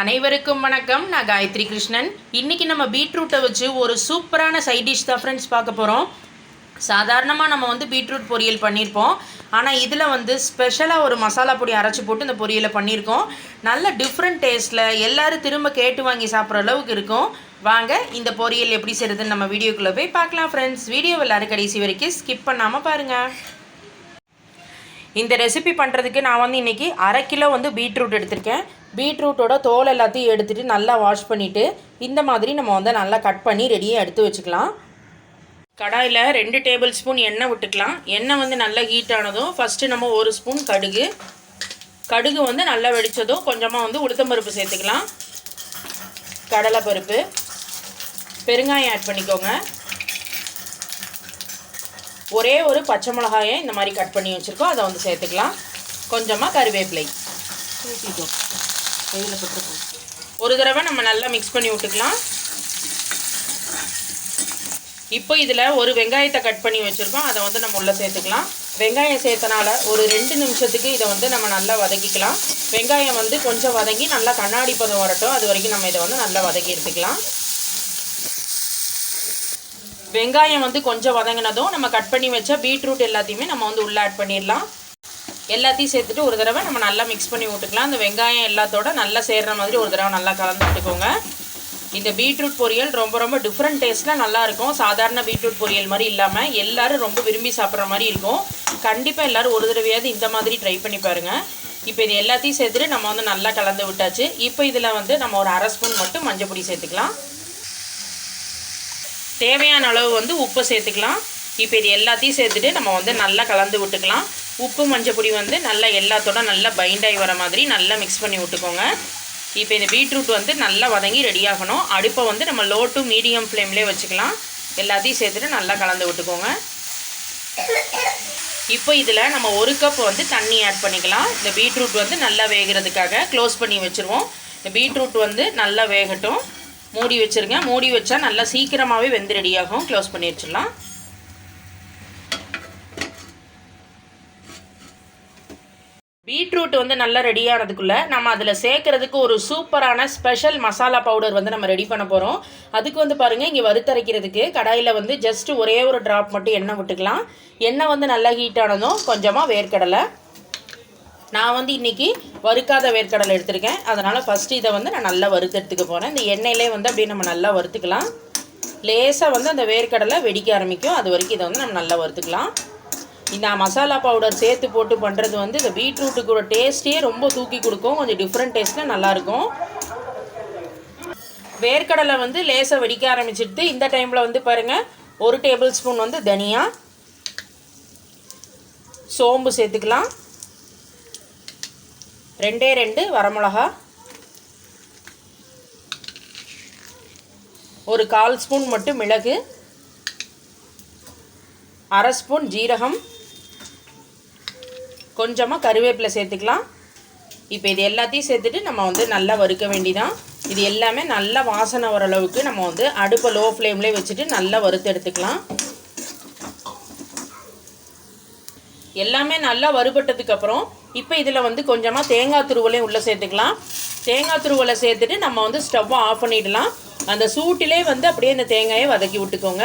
அனைவருக்கும் வணக்கம். நான் காயத்ரி கிருஷ்ணன். இன்றைக்கி நம்ம பீட்ரூட்டை வச்சு ஒரு சூப்பரான சைட் டிஷ் தான் ஃப்ரெண்ட்ஸ் பார்க்க போகிறோம் சாதாரணமாக நம்ம வந்து பீட்ரூட் பொரியல் பண்ணியிருப்போம் ஆனால் இதில் வந்து ஸ்பெஷலாக ஒரு மசாலா பொடி அரைச்சி போட்டு இந்த பொரியலை பண்ணியிருக்கோம் நல்ல டிஃப்ரெண்ட் டேஸ்ட்டில் எல்லோரும் திரும்ப கேட்டு வாங்கி சாப்பிட்ற அளவுக்கு இருக்கும். வாங்க இந்த பொரியல் எப்படி செய்கிறதுன்னு நம்ம வீடியோக்குள்ளே போய் பார்க்கலாம் ஃப்ரெண்ட்ஸ் வீடியோ எல்லாரும் கடைசி வரைக்கும் ஸ்கிப் பண்ணாமல் பாருங்கள் இந்த ரெசிபி பண்ணுறதுக்கு நான் வந்து இன்றைக்கி அரை கிலோ வந்து பீட்ரூட் எடுத்திருக்கேன். பீட்ரூட்டோட தோல் எல்லாத்தையும் எடுத்துகிட்டு நல்லா வாஷ் பண்ணிவிட்டு இந்த மாதிரி நம்ம வந்து நல்லா கட் பண்ணி ரெடியாக எடுத்து வச்சுக்கலாம். கடாயில் ரெண்டு டேபிள் ஸ்பூன் எண்ணெய் விட்டுக்கலாம். எண்ணெய் வந்து நல்லா ஹீட் ஆனதும் ஃபஸ்ட்டு நம்ம ஒரு ஸ்பூன் கடுகு. கடுகு வந்து நல்லா வெடித்ததும் கொஞ்சமாக வந்து உளுத்தம்பருப்பு சேர்த்துக்கலாம். கடலைப்பருப்பு. பெருங்காயம் ஆட் பண்ணிக்கோங்க. ஒரே ஒரு பச்சை மிளகாயை இந்த மாதிரி கட் பண்ணி வச்சுருக்கோம். அதை வந்து சேர்த்துக்கலாம். கொஞ்சமாக கருவேப்பிலை. ஊற்றிட்டோம் கையில் போட்டுருக்கோம். ஒரு தடவை நம்ம நல்லா மிக்ஸ் பண்ணி விட்டுக்கலாம். இப்போ இதில் ஒரு வெங்காயத்தை கட் பண்ணி வச்சுருக்கோம். அதை வந்து நம்ம உள்ளே சேர்த்துக்கலாம். வெங்காயம் சேர்த்தனால ஒரு ரெண்டு நிமிஷத்துக்கு இதை வந்து நம்ம நல்லா வதக்கிக்கலாம். வெங்காயம் வந்து கொஞ்சம் வதங்கி நல்லா கண்ணாடி பதம் வரட்டும். அது வரைக்கும் நம்ம இதை வந்து நல்லா வதக்கி எடுத்துக்கலாம். வெங்காயம் வந்து கொஞ்சம் வதங்கினதும் நம்ம கட் பண்ணி வச்ச பீட்ரூட் எல்லாத்தையுமே நம்ம வந்து உள்ளே ஆட் பண்ணிடலாம். எல்லாத்தையும் சேர்த்துட்டு ஒரு தடவை நம்ம நல்லா மிக்ஸ் பண்ணி விட்டுக்கலாம். அந்த வெங்காயம் எல்லாத்தோட நல்லா சேர்கிற மாதிரி ஒரு தடவை நல்லா கலந்து விட்டுக்கோங்க. இந்த பீட்ரூட் பொரியல் ரொம்ப ரொம்ப டிஃப்ரெண்ட் டேஸ்ட்டில் நல்லாயிருக்கும் சாதாரண பீட்ரூட் பொரியல் மாதிரி இல்லாமல் எல்லோரும் ரொம்ப விரும்பி சாப்பிட்ற மாதிரி இருக்கும். கண்டிப்பாக எல்லோரும் ஒரு தடவையாவது இந்த மாதிரி ட்ரை பண்ணி பாருங்கள் இப்போ இது எல்லாத்தையும் சேர்த்துட்டு நம்ம வந்து நல்லா கலந்து விட்டாச்சு. இப்போ இதில் வந்து நம்ம ஒரு அரை ஸ்பூன் மட்டும் மஞ்சள் பொடி சேர்த்துக்கலாம். தேவையான அளவு வந்து உப்பு சேர்த்துக்கலாம். இப்போ இது எல்லாத்தையும் சேர்த்துட்டு நம்ம வந்து நல்லா கலந்து விட்டுக்கலாம். உப்பு மஞ்சள் பொடி வந்து நல்லா எல்லாத்தோட நல்லா பைண்ட் ஆகி வர மாதிரி நல்லா மிக்ஸ் பண்ணி விட்டுக்கோங்க. இப்போ இந்த பீட்ரூட் வந்து நல்லா வதங்கி ரெடியாகணும் அடுப்பை வந்து நம்ம லோ டு மீடியம் ஃப்ளேம்லேயே வச்சுக்கலாம். எல்லாத்தையும் சேர்த்துட்டு நல்லா கலந்து விட்டுக்கோங்க. இப்போ இதில் நம்ம ஒரு கப் வந்து தண்ணி ஆட் பண்ணிக்கலாம். இந்த பீட்ரூட் வந்து நல்லா வேகிறதுக்காக க்ளோஸ் பண்ணி வச்சுருவோம். இந்த பீட்ரூட் வந்து நல்லா வேகட்டும். மூடி வச்சுருங்க. மூடி வச்சா நல்லா சீக்கிரமாகவே வெந்து ரெடியாகும் க்ளோஸ் பண்ணி வச்சிடலாம். பீட்ரூட் வந்து நல்லா ரெடியானதுக்குள்ளே நம்ம அதில் சேர்க்கறதுக்கு ஒரு சூப்பரான ஸ்பெஷல் மசாலா பவுடர் வந்து நம்ம ரெடி பண்ண போகிறோம் அதுக்கு வந்து பாருங்கள் இங்கே வறுத்தரைக்கிறதுக்கு கடாயில் வந்து ஜஸ்ட் ஒரே ஒரு ட்ராப் மட்டும் எண்ணெய் விட்டுக்கலாம். எண்ணெய் வந்து நல்லா ஹீட் ஆனதும் கொஞ்சமாக வேர்க்கடலை. நான் வந்து இன்றைக்கி வறுக்காத வேர்க்கடலை எடுத்திருக்கேன். அதனால் ஃபஸ்ட்டு இதை வந்து நான் நல்லா வறுத்து எடுத்துக்க போகிறேன் இந்த எண்ணெயிலே வந்து அப்படியே நம்ம நல்லா வறுத்துக்கலாம். லேசாக வந்து அந்த வேர்க்கடலை வெடிக்க ஆரம்பிக்கும். அது வரைக்கும் இதை வந்து நம்ம நல்லா வறுத்துக்கலாம். இந்த மசாலா பவுடர் சேர்த்து போட்டு பண்ணுறது வந்து இந்த பீட்ரூட்டுக்கூட டேஸ்ட்டே ரொம்ப தூக்கி கொடுக்கும். கொஞ்சம் டிஃப்ரெண்ட் டேஸ்ட்டில் நல்லாயிருக்கும். வேர்க்கடலை வந்து லேசாக வெடிக்க ஆரம்பிச்சிடுது. இந்த டைமில் வந்து பாருங்கள் ஒரு டேபிள் ஸ்பூன் வந்து தனியா சோம்பு சேர்த்துக்கலாம். ரெண்டே ரெண்டு வரமிளகா. ஒரு கால் ஸ்பூன் மட்டும் மிளகு. அரை ஸ்பூன் ஜீரகம். கொஞ்சமாக கருவேப்பிலை சேர்த்துக்கலாம். இப்போ இது எல்லாத்தையும் சேர்த்துட்டு நம்ம வந்து நல்லா வறுக்க வேண்டிதான். இது எல்லாமே நல்லா வாசனை வர அளவுக்கு நம்ம வந்து அடுப்பை லோ ஃப்ளேம்லேயே வச்சுட்டு நல்லா வறுத்து எடுத்துக்கலாம். எல்லாமே நல்லா வறுபட்டதுக்கப்புறம் இப்போ இதில் வந்து கொஞ்சமாக தேங்காய் துருவலையும் உள்ளே சேர்த்துக்கலாம். தேங்காய் துருவலை சேர்த்துட்டு நம்ம வந்து ஸ்டவ்வை ஆஃப் பண்ணிடலாம். அந்த சூட்டிலே வந்து அப்படியே இந்த தேங்காயை வதக்கி விட்டுக்கோங்க.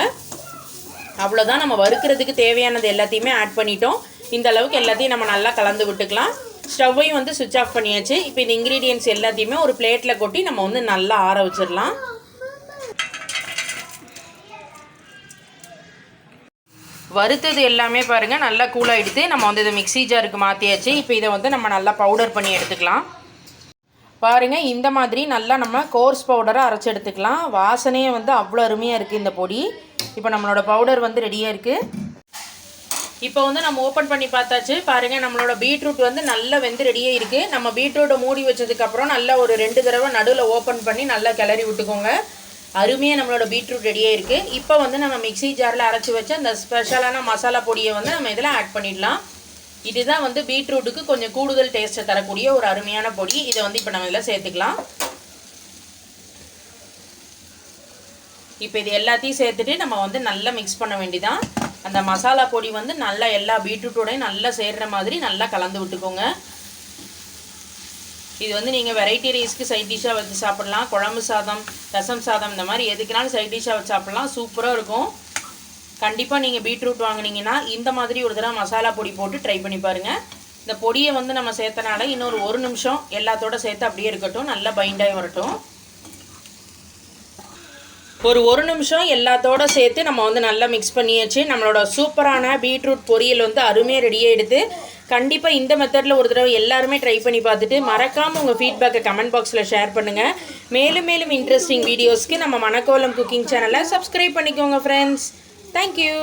அவ்வளோதான் நம்ம வறுக்கிறதுக்கு தேவையானது எல்லாத்தையுமே ஆட் பண்ணிட்டோம். இந்த அளவுக்கு எல்லாத்தையும் நம்ம நல்லா கலந்து விட்டுக்கலாம். ஸ்டவ்வையும் வந்து சுவிட்ச் ஆஃப் பண்ணியாச்சு. இப்போ இந்த இன்க்ரீடியன்ஸ் எல்லாத்தையுமே ஒரு பிளேட்டில் கொட்டி நம்ம வந்து நல்லா ஆற வச்சிடலாம். வறுத்தது எல்லாமே பாருங்கள் நல்லா கூலாகிடுது நம்ம வந்து இதை மிக்ஸி ஜாருக்கு மாற்றியாச்சு இப்போ இதை வந்து நம்ம நல்லா பவுடர் பண்ணி எடுத்துக்கலாம். பாருங்கள் இந்த மாதிரி நல்லா நம்ம கோர்ஸ் பவுடரை அரைச்சி எடுத்துக்கலாம். வாசனையே வந்து அவ்வளோ அருமையாக இருக்குது இந்த பொடி. இப்போ நம்மளோட பவுடர் வந்து ரெடியாக இருக்குது இப்போ வந்து நம்ம ஓப்பன் பண்ணி பார்த்தாச்சு. பாருங்கள் நம்மளோட பீட்ரூட் வந்து நல்லா வெந்து ரெடியே இருக்குது நம்ம பீட்ரூட்டை மூடி வச்சதுக்கப்புறம் நல்லா ஒரு ரெண்டு தடவை நடுவில் ஓப்பன் பண்ணி நல்லா கிளறி விட்டுக்கோங்க. அருமையாக நம்மளோட பீட்ரூட் ரெடியே இருக்குது இப்போ வந்து நம்ம மிக்ஸி ஜாரில் அரைச்சி வச்ச அந்த ஸ்பெஷலான மசாலா பொடியை வந்து நம்ம இதில் ஆட் பண்ணிடலாம். இதுதான் வந்து பீட்ரூட்டுக்கு கொஞ்சம் கூடுதல் டேஸ்ட்டை தரக்கூடிய ஒரு அருமையான பொடி. இதை வந்து இப்போ நம்ம இதில் சேர்த்துக்கலாம். இப்போ இது எல்லாத்தையும் சேர்த்துட்டு நம்ம வந்து நல்லா மிக்ஸ் பண்ண வேண்டிதான் அந்த மசாலா பொடி வந்து நல்லா எல்லா பீட்ரூட்டோடையும் நல்லா சேர்கிற மாதிரி நல்லா கலந்து விட்டுக்கோங்க. இது வந்து நீங்கள் வெரைட்டி ரைஸ்க்கு சைட் டிஷ்ஷாக வச்சு சாப்பிட்லாம். குழம்பு சாதம் ரசம் சாதம் இந்த மாதிரி எதுக்குனாலும் சைட் டிஷ்ஷாக வச்சு சாப்பிட்லாம். சூப்பராக இருக்கும். கண்டிப்பாக நீங்கள் பீட்ரூட் வாங்குனீங்கன்னா இந்த மாதிரி ஒரு தடவை மசாலா பொடி போட்டு ட்ரை பண்ணி பாருங்கள் இந்த பொடியை வந்து நம்ம சேர்த்தனால இன்னொரு ஒரு நிமிஷம் எல்லாத்தோட சேர்த்து அப்படியே இருக்கட்டும். நல்லா பைண்டாகி வரட்டும். ஒரு ஒரு நிமிஷம் எல்லாத்தோட சேர்த்து நம்ம வந்து நல்லா மிக்ஸ் பண்ணியாச்சு. நம்மளோட சூப்பரான பீட்ரூட் பொரியல் வந்து அருமையாக ரெடியாக எடுத்து கண்டிப்பாக இந்த மெத்தடில் ஒரு தடவை எல்லாருமே ட்ரை பண்ணி பார்த்துட்டு மறக்காமல் உங்கள் ஃபீட்பேக்கை கமெண்ட் பாக்ஸில் ஷேர் பண்ணுங்கள் மேலும் மேலும் இன்ட்ரெஸ்டிங் வீடியோஸ்க்கு நம்ம மணக்கோலம் குக்கிங் சேனலை சப்ஸ்கிரைப் பண்ணிக்கோங்க ஃப்ரெண்ட்ஸ் தேங்க்யூ